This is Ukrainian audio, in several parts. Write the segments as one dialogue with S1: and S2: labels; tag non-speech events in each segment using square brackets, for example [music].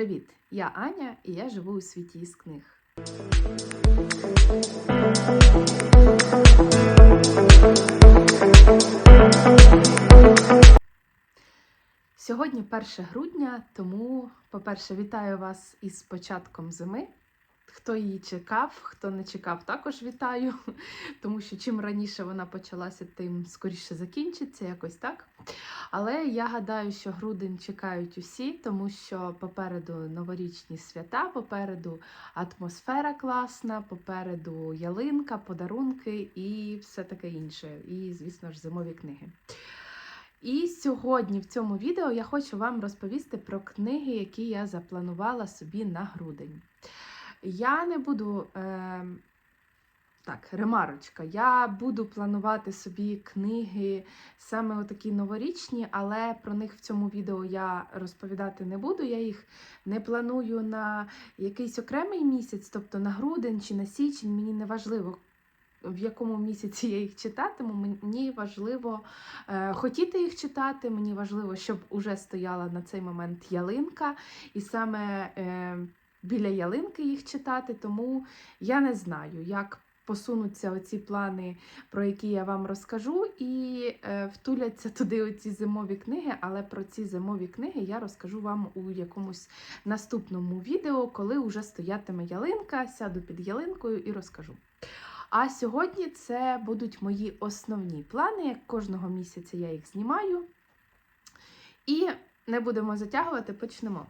S1: Привіт! Я Аня і я живу у світі із книг. Сьогодні 1 грудня, тому, по-перше, вітаю вас із початком зими. Хто її чекав, хто не чекав, також вітаю, [laughs] тому що чим раніше вона почалася, тим скоріше закінчиться, якось так. Але я гадаю, що грудень чекають усі, тому що попереду новорічні свята, попереду атмосфера класна, попереду ялинка, подарунки і все таке інше. І, звісно ж, зимові книги. І сьогодні в цьому відео я хочу вам розповісти про книги, які я запланувала собі на грудень. Я не буду. Е, так, ремарочка. Я буду планувати собі книги саме отакі новорічні, але про них в цьому відео я розповідати не буду. Я їх не планую на якийсь окремий місяць, тобто на грудень чи на січень. Мені не важливо, в якому місяці я їх читатиму. Мені важливо е, хотіти їх читати. Мені важливо, щоб уже стояла на цей момент ялинка, і саме е, біля ялинки їх читати. Тому я не знаю, як посунуться оці плани, про які я вам розкажу, і е, втуляться туди оці зимові книги. Але про ці зимові книги я розкажу вам у якомусь наступному відео, коли вже стоятиме ялинка, сяду під ялинкою і розкажу. А сьогодні це будуть мої основні плани. Як кожного місяця я їх знімаю. І не будемо затягувати, почнемо.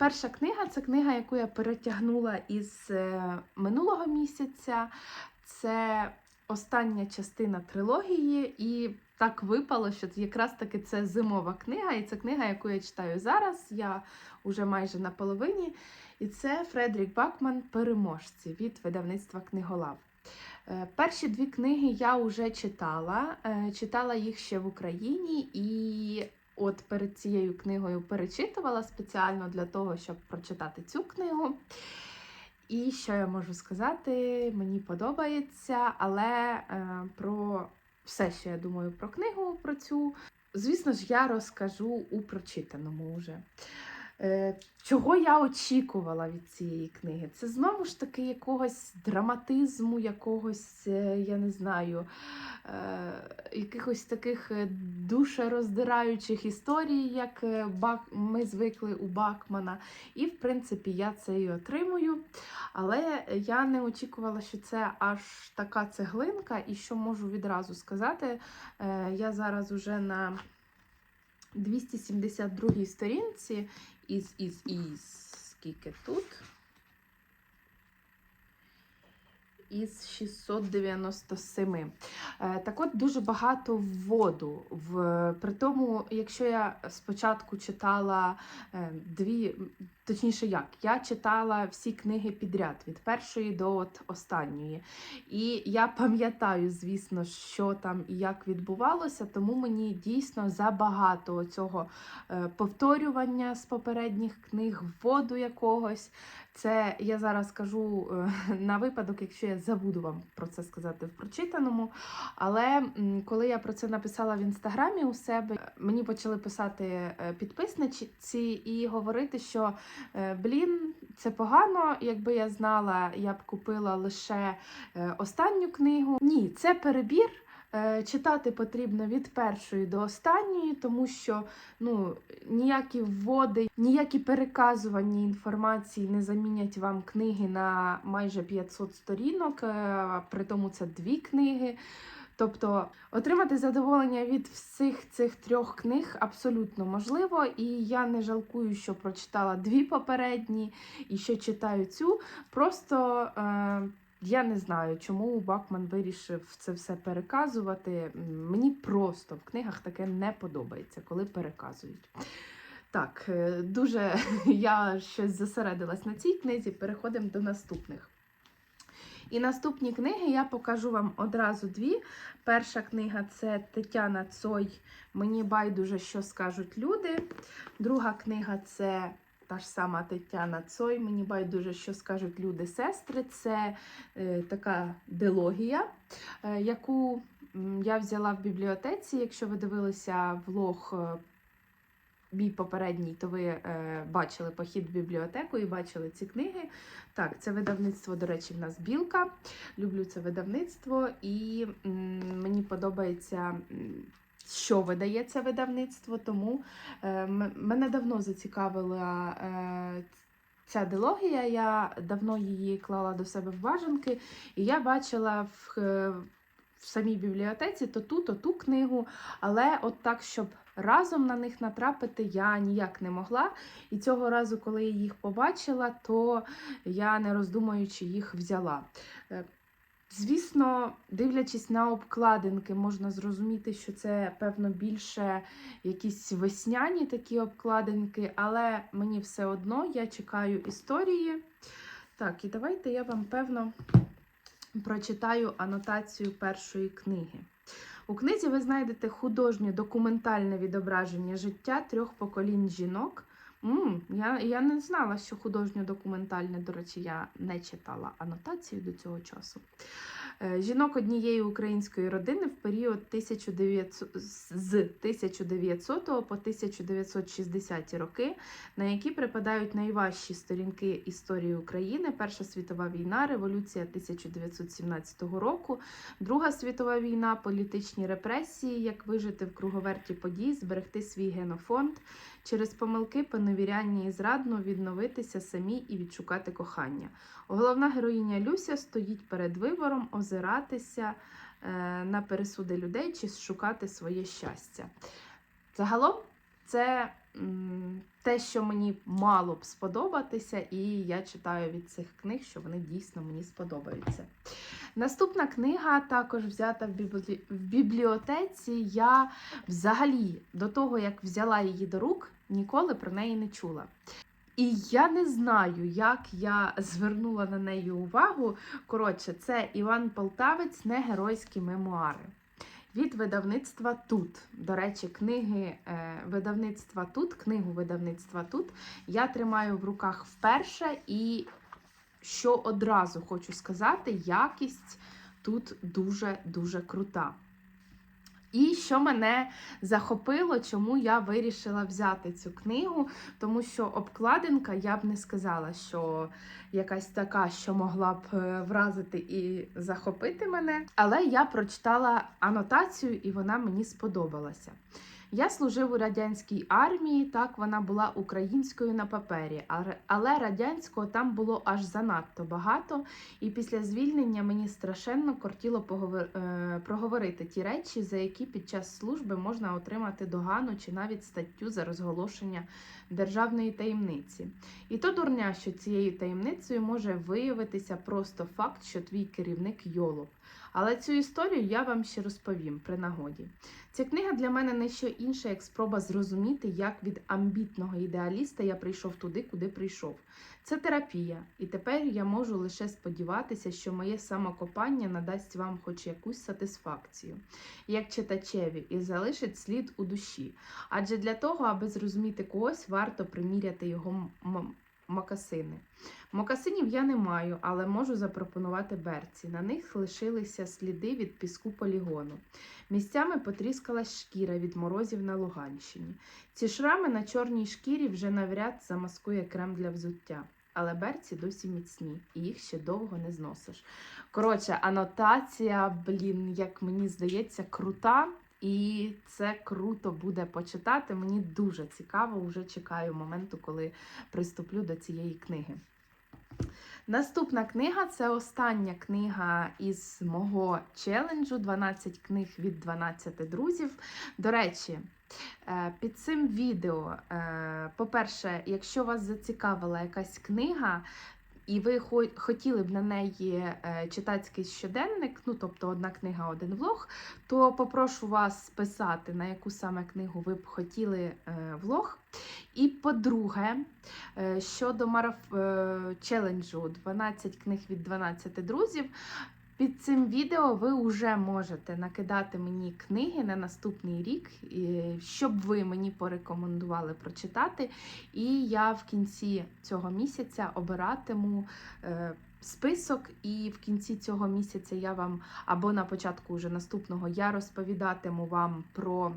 S1: Перша книга це книга, яку я перетягнула із е, минулого місяця. Це остання частина трилогії, і так випало, що якраз таки це зимова книга, і це книга, яку я читаю зараз. Я вже майже на половині. І це Фредрік Бакман Переможці від видавництва Книголав. Е, Перші дві книги я вже читала, е, читала їх ще в Україні, і от перед цією книгою перечитувала спеціально для того, щоб прочитати цю книгу. І що я можу сказати, мені подобається, але е, про все, що я думаю про книгу, про цю, звісно ж, я розкажу у прочитаному вже. Е, Чого я очікувала від цієї книги? Це знову ж таки якогось драматизму, якогось, е, я не знаю, е, якихось таких душероздираючих історій, як ми звикли у Бакмана. І, в принципі, я це і отримую. Але я не очікувала, що це аж така цеглинка, і що можу відразу сказати, я зараз уже на 272 сторінці із, із, із, скільки тут? Із 697. Е, Так от дуже багато вводу. В, При тому, якщо я спочатку читала е, дві, точніше, як, я читала всі книги підряд від першої до от останньої. І я пам'ятаю, звісно, що там і як відбувалося, тому мені дійсно забагато цього е, повторювання з попередніх книг, вводу якогось. Це я зараз кажу е, [laughs] на випадок, якщо я забуду вам про це сказати в прочитаному. Але коли я про це написала в інстаграмі у себе, мені почали писати е, підписниці і говорити, що блін, це погано. Якби я знала, я б купила лише останню книгу. Ні, це перебір. Читати потрібно від першої до останньої, тому що ну, ніякі вводи, ніякі переказування інформації не замінять вам книги на майже 500 сторінок, при тому це дві книги. Тобто отримати задоволення від всіх цих трьох книг абсолютно можливо, і я не жалкую, що прочитала дві попередні і що читаю цю. Просто. Е я не знаю, чому Бакман вирішив це все переказувати. Мені просто в книгах таке не подобається, коли переказують. Так, е, дуже [laughs] я щось зосередилась на цій книзі, переходимо до наступних. І наступні книги я покажу вам одразу дві. Перша книга це Тетяна Цой. Мені байдуже, що скажуть люди. Друга книга це та ж сама Тетяна Цой. Мені байдуже, що скажуть люди-сестри. Це е, така дилогія, е, яку я взяла в бібліотеці. Якщо ви дивилися влог е, мій попередній, то ви е, бачили похід в бібліотеку і бачили ці книги. Так, це видавництво, до речі, в нас білка. Люблю це видавництво, і м, мені подобається. Що видає це видавництво, тому е, мене давно зацікавила е, ця дилогія. Я давно її клала до себе в бажанки, і я бачила в, е, в самій бібліотеці то ту, то ту книгу, але от так, щоб разом на них натрапити, я ніяк не могла. І цього разу, коли я їх побачила, то я не роздумуючи їх взяла. Е, Звісно, дивлячись на обкладинки, можна зрозуміти, що це, певно, більше якісь весняні такі обкладинки, але мені все одно я чекаю історії. Так, і давайте я вам, певно, прочитаю анотацію першої книги. У книзі ви знайдете художнє документальне відображення життя трьох поколінь жінок. м я, я не знала, що художньо-документальне, до речі, я не читала анотацію до цього часу. Е, Жінок однієї української родини в період 1900, з 1900 по 1960 роки, на які припадають найважчі сторінки історії України: Перша світова війна, революція 1917 року, Друга світова війна, політичні репресії, як вижити в круговерті подій, зберегти свій генофонд, через помилки, поневіряння і зрадну відновитися самі і відшукати кохання. Головна героїня Люся стоїть перед вибором озиратися е, на пересуди людей чи шукати своє щастя. Загалом, це те, що мені мало б сподобатися, і я читаю від цих книг, що вони дійсно мені сподобаються. Наступна книга також взята в, біблі... в бібліотеці. Я взагалі до того, як взяла її до рук, ніколи про неї не чула. І я не знаю, як я звернула на неї увагу. Коротше, це Іван Полтавець, не геройські мемуари. Від видавництва тут. До речі, книги е, видавництва тут, книгу видавництва тут я тримаю в руках вперше, і що одразу хочу сказати, якість тут дуже-дуже крута. І що мене захопило, чому я вирішила взяти цю книгу, тому що обкладинка я б не сказала, що якась така, що могла б е, вразити і захопити мене. Але я прочитала анотацію, і вона мені сподобалася. Я служив у радянській армії, так вона була українською на папері, але- радянського там було аж занадто багато. І після звільнення мені страшенно кортіло е, проговорити ті речі, за які під час служби можна отримати догану чи навіть статтю за розголошення державної таємниці. І то дурня, що цією таємницею може виявитися просто факт, що твій керівник йолоп. Але цю історію я вам ще розповім при нагоді. Ця книга для мене не що інше, як спроба зрозуміти, як від амбітного ідеаліста я прийшов туди, куди прийшов. Це терапія, і тепер я можу лише сподіватися, що моє самокопання надасть вам хоч якусь сатисфакцію, як читачеві, і залишить слід у душі. Адже для того, аби зрозуміти когось, варто приміряти його мокасини. Мокасинів я не маю, але можу запропонувати берці. На них лишилися сліди від піску полігону. Місцями потріскалась шкіра від морозів на Луганщині. Ці шрами на чорній шкірі вже навряд замаскує крем для взуття. Але берці досі міцні, і їх ще довго не зносиш. Коротше, анотація, блін, як мені здається, крута. І це круто буде почитати. Мені дуже цікаво, вже чекаю моменту, коли приступлю до цієї книги. Наступна книга це остання книга із мого челенджу 12 книг від 12 друзів. До речі, е, під цим відео, е, по-перше, якщо вас зацікавила якась книга, і ви хо- хотіли б на неї е, читацький щоденник, ну тобто одна книга, один влог, то попрошу вас писати, на яку саме книгу ви б хотіли е, влог. І по-друге, е, щодо мараф... челенджу 12 книг від 12 друзів. Під цим відео ви вже можете накидати мені книги на наступний рік, щоб ви мені порекомендували прочитати. І я в кінці цього місяця обиратиму е, список, і в кінці цього місяця я вам або на початку вже наступного я розповідатиму вам про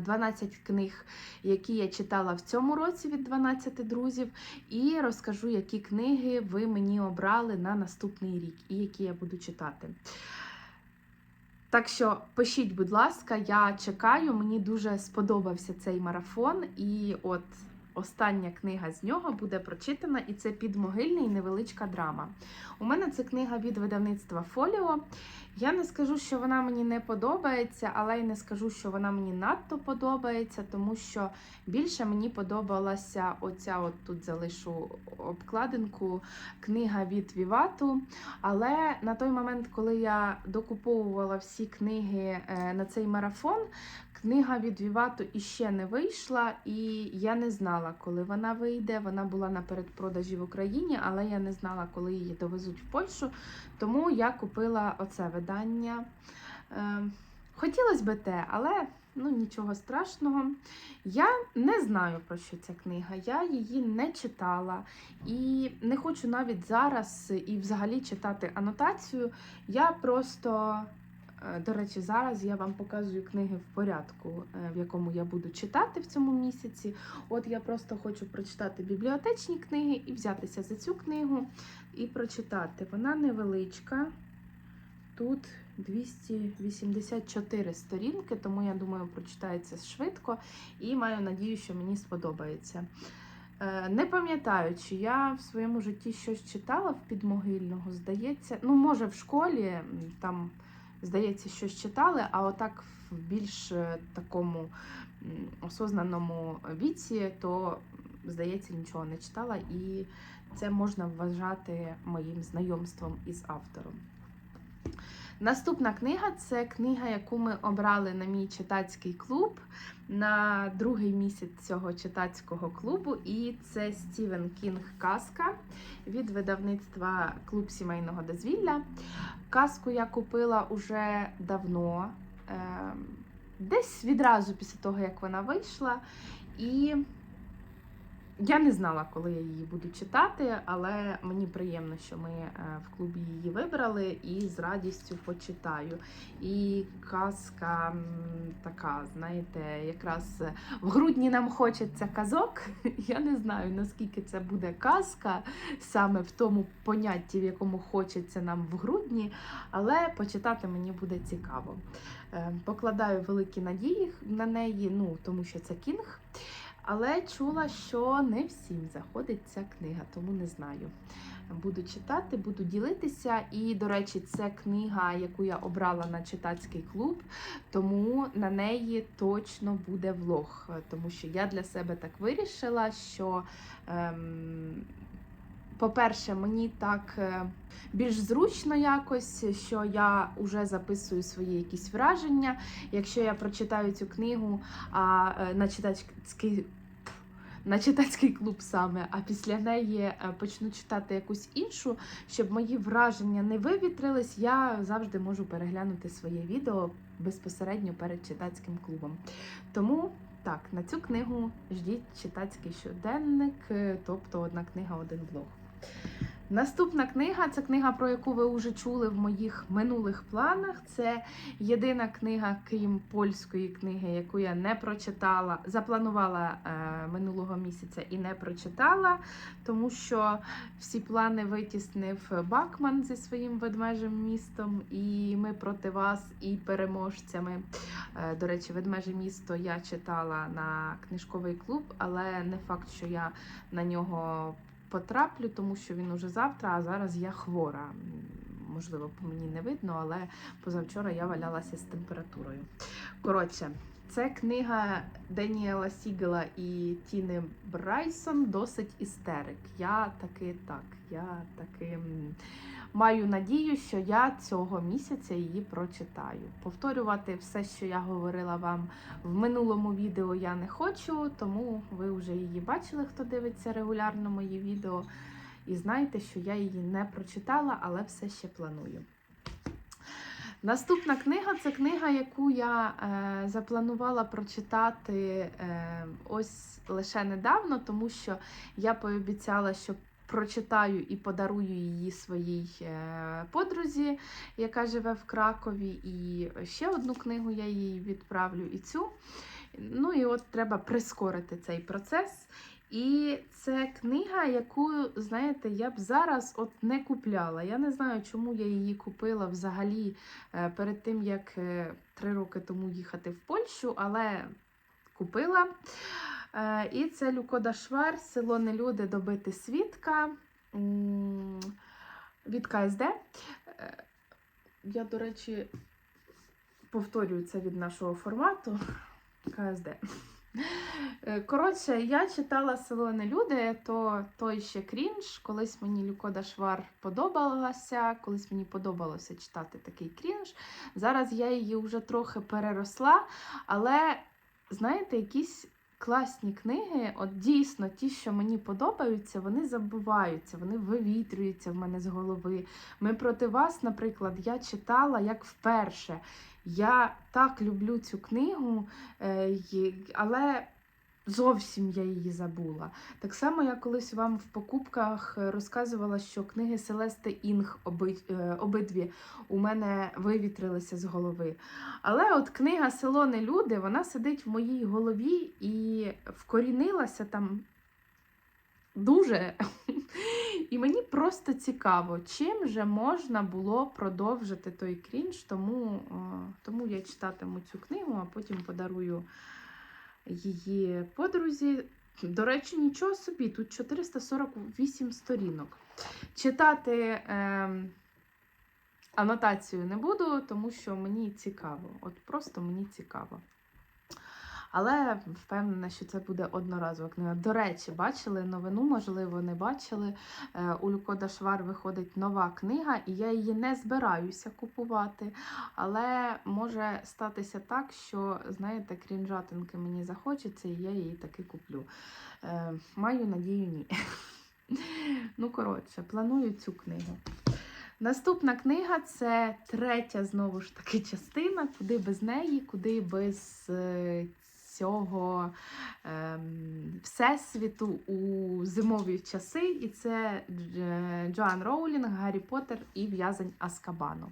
S1: 12 книг, які я читала в цьому році від 12 друзів, і розкажу, які книги ви мені обрали на наступний рік і які я буду читати. Так що пишіть, будь ласка, я чекаю. Мені дуже сподобався цей марафон, і от остання книга з нього буде прочитана, і це підмогильний невеличка драма. У мене це книга від видавництва Фоліо. Я не скажу, що вона мені не подобається, але й не скажу, що вона мені надто подобається, тому що більше мені подобалася оця, от тут залишу обкладинку, книга від Вівату. Але на той момент, коли я докуповувала всі книги е, на цей марафон, книга від Вівату іще не вийшла, і я не знала, коли вона вийде. Вона була на передпродажі в Україні, але я не знала, коли її довезуть в Польщу. Тому я купила оце видання. Е, Хотілося би те, але ну, нічого страшного. Я не знаю, про що ця книга. Я її не читала і не хочу навіть зараз і взагалі читати анотацію. Я просто, до речі, зараз я вам показую книги в порядку, е, в якому я буду читати в цьому місяці. От я просто хочу прочитати бібліотечні книги і взятися за цю книгу і прочитати. Вона невеличка. Тут 284 сторінки, тому я думаю, прочитається швидко і маю надію, що мені сподобається. Е, Не пам'ятаю, чи я в своєму житті щось читала в підмогильного, здається. Ну, може, в школі там, здається, щось читали, а отак в більш е, такому осознаному віці, то, здається, нічого не читала, і це можна вважати моїм знайомством із автором. Наступна книга це книга, яку ми обрали на мій читацький клуб на другий місяць цього читацького клубу. І це Стівен Кінг Казка від видавництва Клуб сімейного дозвілля. Казку я купила уже давно, е, десь відразу після того, як вона вийшла. І я не знала, коли я її буду читати, але мені приємно, що ми е, в клубі її вибрали і з радістю почитаю. І казка така, знаєте, якраз в грудні нам хочеться казок. [laughs] Я не знаю, наскільки це буде казка саме в тому понятті, в якому хочеться нам в грудні, але почитати мені буде цікаво. Е, Покладаю великі надії на неї, ну тому що це кінг. Але чула, що не всім заходить ця книга, тому не знаю. Буду читати, буду ділитися. І, до речі, це книга, яку я обрала на читацький клуб, тому на неї точно буде влог. Тому що я для себе так вирішила, що. Ем, по-перше, мені так е, більш зручно якось, що я вже записую свої якісь враження. Якщо я прочитаю цю книгу а, е, на читацький на читацький клуб саме, а після неї е, почну читати якусь іншу, щоб мої враження не вивітрились, я завжди можу переглянути своє відео безпосередньо перед читацьким клубом. Тому так, на цю книгу ждіть читацький щоденник, е, тобто одна книга, один блог. Наступна книга це книга, про яку ви вже чули в моїх минулих планах. Це єдина книга, крім польської книги, яку я не прочитала, запланувала е, минулого місяця і не прочитала, тому що всі плани витіснив Бакман зі своїм ведмежим містом, і ми проти вас і переможцями. Е, До речі, ведмеже місто я читала на книжковий клуб, але не факт, що я на нього потраплю, тому що він уже завтра, а зараз я хвора. Можливо, по мені не видно, але позавчора я валялася з температурою. Коротше, це книга Деніела Сігела і Тіни Брайсон досить істерик. Я таки так, я таки маю надію, що я цього місяця її прочитаю. Повторювати все, що я говорила вам в минулому відео, я не хочу, тому ви вже її бачили, хто дивиться регулярно мої відео. І знаєте, що я її не прочитала, але все ще планую. Наступна книга це книга, яку я е, запланувала прочитати е, ось лише недавно, тому що я пообіцяла, що прочитаю і подарую її своїй е, подрузі, яка живе в Кракові. І ще одну книгу я їй відправлю і цю. Ну і от треба прискорити цей процес. І це книга, яку, знаєте, я б зараз от не купляла. Я не знаю, чому я її купила взагалі е, перед тим, як е, три роки тому їхати в Польщу, але купила. Е, І це Люкода Швар, село Нелюди добити свідка від КСД. Е, Я, до речі, повторюю це від нашого формату [laughs] КСД. Е, Коротше, я читала село Нелюди, то той ще крінж. Колись мені Люкода Швар подобалася, колись мені подобалося читати такий крінж. Зараз я її вже трохи переросла, але знаєте, якісь класні книги, от дійсно ті, що мені подобаються, вони забуваються, вони вивітрюються в мене з голови. Ми проти вас, наприклад, я читала як вперше. Я так люблю цю книгу, е, але зовсім я її забула. Так само я колись вам в покупках розказувала, що книги Селести Інг е, обидві у мене вивітрилися з голови. Але от книга Село не люди, вона сидить в моїй голові і вкорінилася там дуже. [laughs] І мені просто цікаво, чим же можна було продовжити той крінж, тому, е, тому я читатиму цю книгу, а потім подарую її подрузі. До речі, нічого собі, тут 448 сторінок. Читати е, анотацію не буду, тому що мені цікаво. От просто мені цікаво. Але впевнена, що це буде одноразова книга. До речі, бачили новину, можливо, не бачили. Е, У Люкода Швар виходить нова книга, і я її не збираюся купувати. Але може статися так, що, знаєте, крінжатинки мені захочеться, і я її таки куплю. Е, Маю надію, ні. [laughs] Ну, коротше, планую цю книгу. Наступна книга це третя, знову ж таки, частина, куди без неї, куди без е, цього ем, всесвіту у зимові часи. І це Джоан Роулінг, Гаррі Поттер і В'язень Аскабану.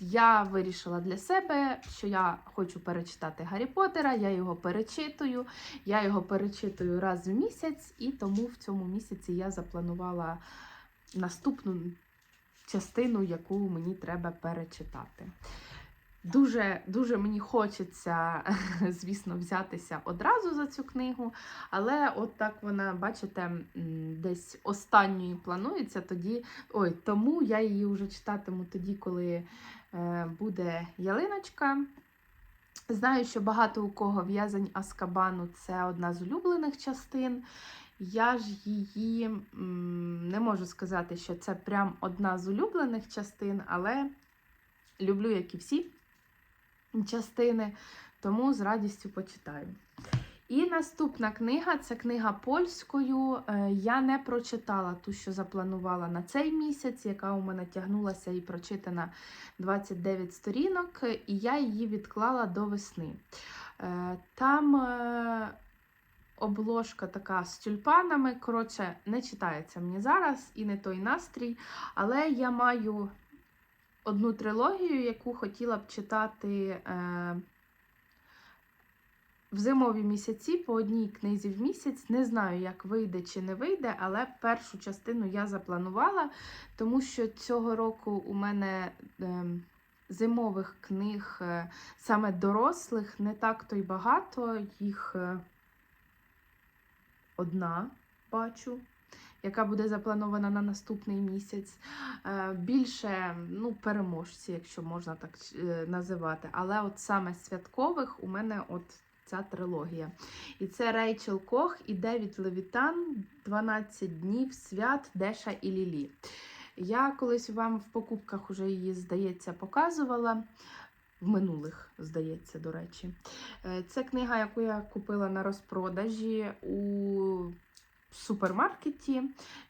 S1: Я вирішила для себе, що я хочу перечитати Гаррі Поттера, я його перечитую. Я його перечитую раз в місяць, і тому в цьому місяці я запланувала наступну частину, яку мені треба перечитати. Дуже, дуже мені хочеться, [laughs] звісно, взятися одразу за цю книгу, але от так вона, бачите, десь останньою планується тоді. Ой, тому я її вже читатиму тоді, коли е, буде ялиночка. Знаю, що багато у кого в'язань Аскабану це одна з улюблених частин. Я ж її не можу сказати, що це прям одна з улюблених частин, але люблю, як і всі частини, тому з радістю почитаю. І наступна книга це книга польською. Е, Я не прочитала ту, що запланувала на цей місяць, яка у мене тягнулася і прочитана 29 сторінок, і я її відклала до весни. Е, Там е, обложка така з тюльпанами. Коротше, не читається мені зараз і не той настрій, але я маю одну трилогію, яку хотіла б читати. Е, в зимові місяці по одній книзі в місяць. Не знаю, як вийде чи не вийде, але першу частину я запланувала, тому що цього року у мене ем, зимових книг, е, саме дорослих, не так то й багато. Їх е, одна бачу. Яка буде запланована на наступний місяць. Е, Більше ну, переможці, якщо можна так е, називати. Але от саме святкових у мене от ця трилогія. І це Рейчел Кох і Девід Левітан 12 днів свят Деша і Лілі. Я колись вам в покупках уже її, здається, показувала. В минулих, здається, до речі. Е, Це книга, яку я купила на розпродажі у супермаркеті.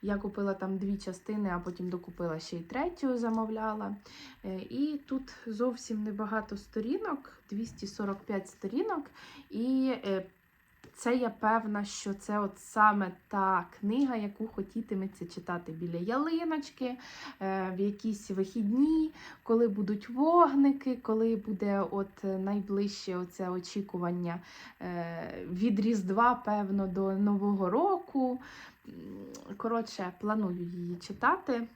S1: Я купила там дві частини, а потім докупила ще й третю, замовляла. Е, І тут зовсім небагато сторінок, 245 сторінок. І е, це я певна, що це от саме та книга, яку хотітиметься читати біля ялиночки, е, в якісь вихідні, коли будуть вогники, коли буде от найближче оце очікування е, від Різдва, певно, до Нового року. Коротше, планую її читати.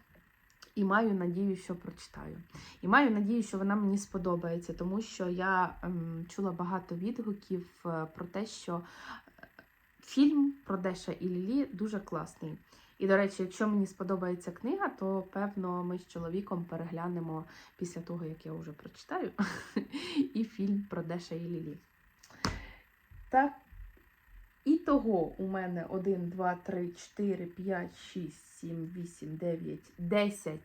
S1: І маю надію, що прочитаю. І маю надію, що вона мені сподобається, тому що я ем, чула багато відгуків е, про те, що е, фільм про Деша і Лілі дуже класний. І, до речі, якщо мені сподобається книга, то певно ми з чоловіком переглянемо після того, як я вже прочитаю, [laughs] і фільм про Деша і Лілі. Так. І того у мене 1, 2, 3, 4, 5, 6, 7, 8, 9, 10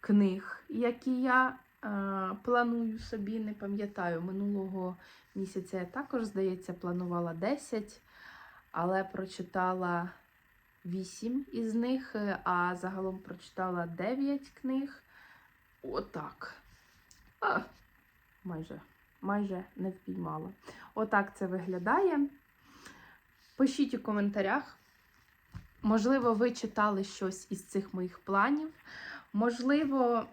S1: книг, які я е, планую собі, не пам'ятаю. Минулого місяця я також, здається, планувала 10, але прочитала 8 із них, е, а загалом прочитала 9 книг. Отак. А, майже, майже не впіймала. Отак це виглядає. Пишіть у коментарях. Можливо, ви читали щось із цих моїх планів. Можливо,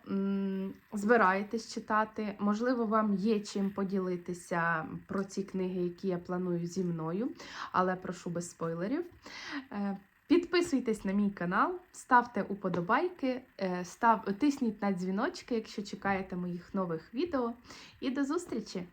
S1: збираєтесь читати, можливо, вам є чим поділитися про ці книги, які я планую зі мною, але прошу без спойлерів. Е, Підписуйтесь на мій канал, ставте уподобайки, е, став, тисніть на дзвіночки, якщо чекаєте моїх нових відео. І до зустрічі!